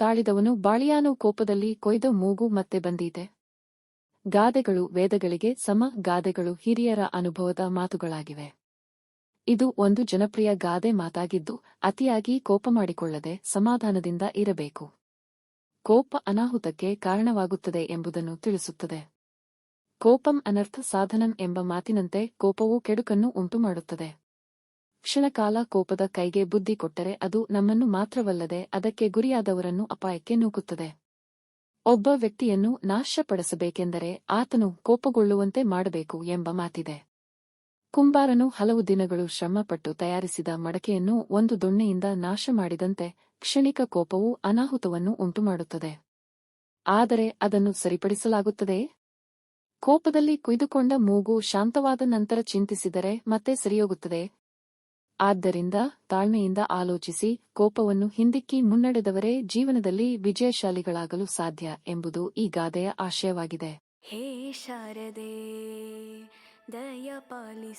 ತಾಳಿದವನು ಬಾಳಿಯಾನು ಕೋಪದಲ್ಲಿ ಕೊಯ್ದ ಮೂಗು ಮತ್ತೆ ಬಂದಿದೆ. ಗಾದೆಗಳು ವೇದಗಳಿಗೆ ಸಮ ಗಾದೆಗಳು ಹಿರಿಯರ ಅನುಭವದ ಮಾತುಗಳಾಗಿವೆ. ಇದು ಒಂದು ಜನಪ್ರಿಯ ಗಾದೆ ಮಾತಾಗಿದ್ದು, ಅತಿಯಾಗಿ ಕೋಪ ಮಾಡಿಕೊಳ್ಳದೆ ಸಮಾಧಾನದಿಂದ ಇರಬೇಕು. ಕೋಪ ಅನಾಹುತಕ್ಕೆ ಕಾರಣವಾಗುತ್ತದೆ ಎಂಬುದನ್ನು ತಿಳಿಸುತ್ತದೆ. ಕೋಪಂ ಅನರ್ಥ ಸಾಧನಂ ಎಂಬ ಮಾತಿನಂತೆ ಕೋಪವು ಕೆಡುಕನ್ನು ಉಂಟುಮಾಡುತ್ತದೆ. ಕ್ಷಣಕಾಲ ಕೋಪದ ಕೈಗೆ ಬುದ್ಧಿ ಕೊಟ್ಟರೆ ಅದು ನಮ್ಮನ್ನು ಮಾತ್ರವಲ್ಲದೆ ಅದಕ್ಕೆ ಗುರಿಯಾದವರನ್ನು ಅಪಾಯಕ್ಕೆ ನೂಕುತ್ತದೆ. ಒಬ್ಬ ವ್ಯಕ್ತಿಯನ್ನು ನಾಶಪಡಿಸಬೇಕೆಂದರೆ ಆತನು ಕೋಪಗೊಳ್ಳುವಂತೆ ಮಾಡಬೇಕು ಎಂಬ ಮಾತಿದೆ. ಕುಂಬಾರನು ಹಲವು ದಿನಗಳು ಶ್ರಮಪಟ್ಟು ತಯಾರಿಸಿದ ಮಡಕೆಯನ್ನು ಒಂದು ದೊಣ್ಣೆಯಿಂದ ನಾಶ ಮಾಡಿದಂತೆ ಕ್ಷಣಿಕ ಕೋಪವು ಅನಾಹುತವನ್ನು ಉಂಟುಮಾಡುತ್ತದೆ. ಆದರೆ ಅದನ್ನು ಸರಿಪಡಿಸಲಾಗುತ್ತದೆಯೇ ಕೋಪದಲ್ಲಿ ಕುಯ್ದುಕೊಂಡ ಮೂಗು ಶಾಂತವಾದ ನಂತರ ಚಿಂತಿಸಿದರೆ ಮತ್ತೆ ಸರಿಯೋಗುತ್ತದೆ. ಆದ್ದರಿಂದ ತಾಳ್ಮೆಯಿಂದ ಆಲೋಚಿಸಿ, ಕೋಪವನ್ನು ಹಿಂದಿಕ್ಕಿ ಮುನ್ನಡೆದವರೇ ಜೀವನದಲ್ಲಿ ವಿಜಯಶಾಲಿಗಳಾಗಲು ಸಾಧ್ಯ ಎಂಬುದು ಈ ಗಾದೆಯ ಆಶಯವಾಗಿದೆ. ಹೇ ಶಾರದೆ ದಯ ಪಾಲಿಸು